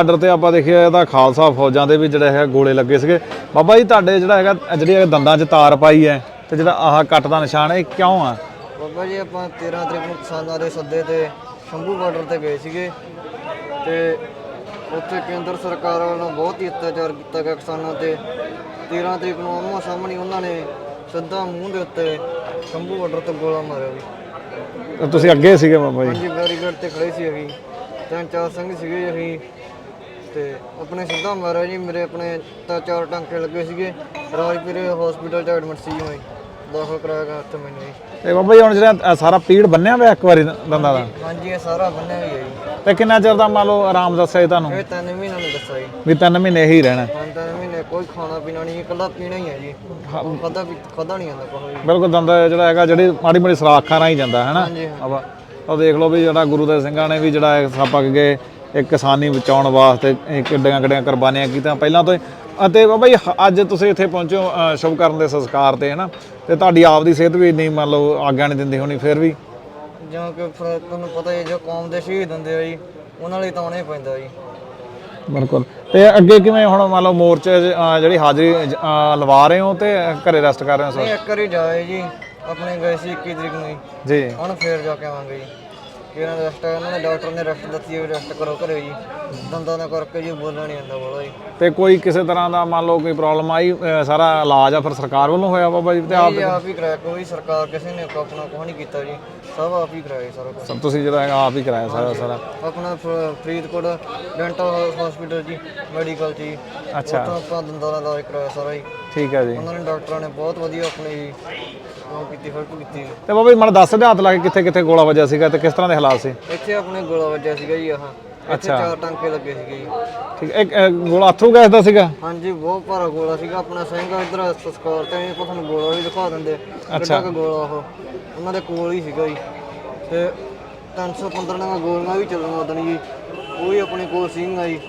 Border ਤੇ ਆਪਾਂ ਦੇਖਿਆ ਇਹਦਾ ਖਾਲਸਾ ਫੌਜਾਂ ਦੇ ਵੀ ਜਿਹੜੇ ਹੈ ਗੋਲੇ ਲੱਗੇ ਸੀਗੇ। ਬਾਬਾ ਜੀ ਤੁਹਾਡੇ ਜਿਹੜਾ ਹੈਗਾ ਜਿਹੜੀ ਦੰਦਾਂ 'ਚ ਤਾਰ ਪਾਈ ਹੈ ਤੇ ਜਿਹੜਾ ਆਹ ਕੱਟ ਦਾ ਨਿਸ਼ਾਨ ਹੈ ਇਹ ਕਿਉਂ ਆ? ਬਾਬਾ ਜੀ ਆਪਾਂ 13 ਤਰੀਕ ਨੂੰ ਕਿਸਾਨਾਂ ਦੇ ਸੱਦੇ ਤੇ ਸ਼ੰਭੂ ਬਾਰਡਰ ਤੇ ਗਏ ਸੀਗੇ ਤੇ ਉੱਥੇ ਕੇਂਦਰ ਸਰਕਾਰ ਵੱਲੋਂ ਬਹੁਤ ਹੀ ਅਤਿਆਚਾਰ ਕੀਤਾ ਗਿਆ ਕਿਸਾਨਾਂ ਤੇ। 13 ਤਰੀਕ ਨੂੰ ਆਮੋ ਸਾਹਮਣੇ ਉਹਨਾਂ ਨੇ ਸਿੱਧਾ ਮੂੰਹ ਦੇ ਉੱਤੇ ਸ਼ੰਭੂ ਬਾਰਡਰ ਤੇ ਗੋਲਾ ਮਾਰਿਆ ਵੀ ਤੁਸੀਂ ਅੱਗੇ ਸੀਗੇ ਬਾਬਾ ਜੀ? ਹਾਂਜੀ ਬੈਰੀਕੇਡ ਤੇ ਖੜੇ ਸੀ ਅਸੀਂ। ਤਿੰਨ ਚਾਰ ਸਿੰਘ ਸੀਗੇ ਅਸੀਂ। ਤੇ ਆਪਣੇ ਸਿੱਧਾ ਮਾਰਿਆ ਜੀ ਮੇਰੇ ਆਪਣੇ ਤਾਂ ਚਾਰ ਟਾਂਕੇ ਲੱਗੇ ਸੀਗੇ। ਰਾਜਪੁਰੇ ਹਸਪੀਟਲ ਚ ਐਡਮਿਟ ਸੀ ਮੈਂ। ਦਾਖਲ ਕਰਾਇਆ ਗਿਆ ਉੱਥੇ ਮੈਨੂੰ ਜੀ। ਤੇ ਬਾਬਾ ਜੀ ਹੁਣ ਜਿਹੜਾ ਅ, ਸਾਰਾ ਪੀੜ ਬੰਨਿਆ ਹੋਇਆ ਇੱਕ ਵਾਰੀ ਦੰਦਾਂ ਦਾ? ਹਾਂਜੀ ਇਹ ਸਾਰਾ ਬੰਨਿਆ ਵੀ ਹੈ ਜੀ। ਤੇ ਕਿੰਨਾ ਚਿਰ ਦਾ ਮੰਨ ਲਓ ਆਰਾਮ ਦੱਸਿਆ ਜੀ ਤੁਹਾਨੂੰ? ਇਹ ਤਿੰਨ ਮਹੀਨਿਆਂ ਨੇ ਦੱਸਿਆ ਜੀ। ਵੀ ਤਿੰਨ ਮਹੀਨੇ ਹੀ ਰਹਿਣਾ। ਹੁਣ ਤਿੰਨ ਮਹੀਨੇ ਕੋਈ ਖਾਣਾ ਪੀਣਾ ਨਹੀਂ ਇਕੱਲਾ ਪੀਣਾ ਹੀ ਹੈ ਜੀ। ਖਾਦਾ ਵੀ ਖਾਦਾ ਨਹੀਂ ਜਾਂਦਾ ਕੋਈ ਬਿਲਕੁਲ ਦੰਦ ਜਿਹੜਾ ਹੈਗਾ ਜਿਹੜੀ ਮਾੜੀ ਮਾੜੀ ਸਰਾਖਾਂ ਰਾਹੀਂ ਜਾਂਦਾ ਹੈ ਨਾ ਹਾਂਜੀ ਹਾਂ। ਆਪਾਂ ਉਹ ਦੇਖ ਲਓ ਵੀ ਜਿਹੜਾ ਗੁਰੂ ਦੇ ਸਿੰਘਾਂ ਨੇ ਵੀ ਜਿਹੜਾ ਇਹ ਸੱਪ ਅੱਗੇ ਇੱਕ ਕਿਸਾਨੀ ਬਚਾਉਣ ਵਾਸਤੇ ਇਹ ਕਿੱਡੀਆਂ ਕਿੱਡੀਆਂ ਕੁਰਬਾਨੀਆਂ ਕੀਤੀਆਂ ਪਹਿਲਾਂ ਤੋਂ ਅਤੇ ਬਾਬਾ ਜੀ ਅੱਜ ਤੁਸੀਂ ਇੱਥੇ ਪਹੁੰਚੇ ਸ਼ੁਭ ਕਰਨ ਦੇ ਸੰਸਕਾਰ ਤੇ ਹੈ ਨਾ ਤੇ ਤੁਹਾਡੀ ਆਪ ਦੀ ਸਿਹਤ ਵੀ ਨਹੀਂ ਮੰਨ ਲਓ ਆਗਿਆ ਨਹੀਂ ਦਿੰਦੀ ਹੋਣੀ ਫਿਰ ਵੀ? ਜਿਵੇਂ ਕਿ ਤੁਹਾਨੂੰ ਪਤਾ ਹੀ ਜੋ ਕੌਮ ਦੇ ਸ਼ਹੀਦ ਹੁੰਦੇ ਆ ਜੀ ਉਹਨਾਂ ਲਈ ਤਾਂ ਆਉਣਾ ਹੀ ਪੈਂਦਾ ਜੀ। ਬਿਲਕੁਲ। ਤੇ ਅੱਗੇ ਕਿਵੇਂ ਹੁਣ ਮੰਨ ਲਓ ਮੋਰਚੇ ਜਿਹੜੀ ਹਾਜ਼ਰੀ ਲਵਾ ਰਹੇ ਹੋ ਤੇ ਘਰੇ ਰੈਸਟ ਕਰ ਰਹੇ ਹੋ? ਨਹੀਂ ਇੱਕ ਵਾਰੀ ਜਾਏ ਜੀ ਆਪਣੇ ਗਏ ਸੀ 21 ਤਰੀਕ ਨੂੰ ਜੀ। ਹੁਣ ਫੇਰ ਜਾ ਕੇ ਆਵਾਂਗੇ ਜੀ। ਕਿ ਇਹਨਾਂ ਦਾ ਰੈਸਟ ਇਹਨਾਂ ਨੇ ਡਾਕਟਰ ਨੇ ਰੈਸਟ ਦਿੱਤੀ ਹੈ ਰੈਸਟ ਕਰੋ ਘਰੇ ਜੀ। ਦੰਦਾਂ ਦਾ ਕਰਕੇ ਜੀ ਬੋਲਣਾ ਨਹੀਂ ਆਉਂਦਾ ਬੋਲਾ ਜੀ। ਤੇ ਕੋਈ ਕਿਸੇ ਤਰ੍ਹਾਂ ਦਾ ਮੰਨ ਲਓ ਕੋਈ ਪ੍ਰੋਬਲਮ ਆਈ ਸਾਰਾ ਇਲਾਜ ਆ ਫਿਰ ਸਰਕਾਰ ਵੱਲੋਂ ਹੋਇਆ ਬਾਬਾ ਜੀ ਤੇ ਆਪ ਜੀ ਆਪ ਹੀ ਕਰਾਇਆ ਕੋਈ ਸਰਕਾਰ ਕਿਸੇ ਨੇ ਆਪਣਾ ਕੁਛ ਨਹੀਂ ਕੀਤਾ ਜੀ। ਸਭ ਆਪ ਹੀ ਕਰਾਇਆ ਜੀ ਸਾਰਾ ਕੁਛ। ਸਭ ਤੁਸੀਂ ਜਿਹੜਾ ਹੈਗਾ ਆਪ ਹੀ ਕਰਾਇਆ ਸਾਰਾ ਸਾਰਾ। ਆਪਣਾ ਫ- ਫਰੀਦਕੋਟ ਡੈਂਟਲ ਹਸਪੀਟਲ ਜੀ ਮੈਡੀਕਲ ਜੀ। ਅੱਛਾ। ਉੱਥੋਂ ਆਪਾਂ ਦੰਦਾਂ ਦਾ ਇਲਾਜ ਕਰਾਇਆ ਸਾਰਾ ਜੀ। ਠੀਕ ਹੈ ਜੀ। ਉਹਨਾਂ ਨੇ ਡਾਕਟਰਾਂ ਨੇ ਬਹੁਤ ਵਧੀਆ ਆਪਣੀ ਉਹ ਕੀਤੀ ਹੈਲਪ ਕੀਤੀ। ਤੇ ਬਾਬਾ ਜੀ ਮੈਨੂੰ ਦੱਸ ਦੇ ਹੱਥ ਲਾ ਕੇ ਕਿੱਥੇ ਕਿੱਥੇ ਗੋਲਾ ਵੱਜਿਆ ਸੀਗਾ ਤੇ ਕਿਸ ਤਰ੍ਹਾਂ ਦੇ ਹਾਲਾਤ ਸੀ? ਇੱਥੇ ਆਪਣੇ ਗੋਲਾ ਵੱਜਿਆ ਸੀਗਾ ਜੀ ਆਹ। ਇੱਥੇ ਚਾਰ ਟਾਂਕੇ ਲੱਗੇ ਸੀਗੇ ਜੀ। ਠੀਕ ਇੱਕ ਗੋਲਾ ਅਥਰੂ ਗੈਸ ਦਾ ਸੀਗਾ? ਹਾਂਜੀ ਬਹੁਤ ਭਾਰਾ ਗੋਲਾ ਸੀਗਾ। ਆਪਣਾ ਸਿੰਘ ਇਧਰ ਸਸਕਾਰ ਤੇ ਆਪਾਂ ਤੁਹਾਨੂੰ ਗੋਲਾ ਵੀ ਦਿਖਾ ਦਿੰਦੇ। ਕਿੱਡਾ ਕੁ ਗੋਲਾ ਉਹ। ਉਹਨਾਂ ਦੇ ਕੋਲ ਹੀ ਸੀਗਾ ਜੀ। ਤੇ 315 ਨਾਲ ਗੋਲੀਆਂ ਵੀ ਚੱਲਣਾ ਉਦਣ ਜੀ। ਉਹ ਵੀ ਆਪਣੇ ਕੋਲ ਸੀਗੀਆਂ ਜੀ।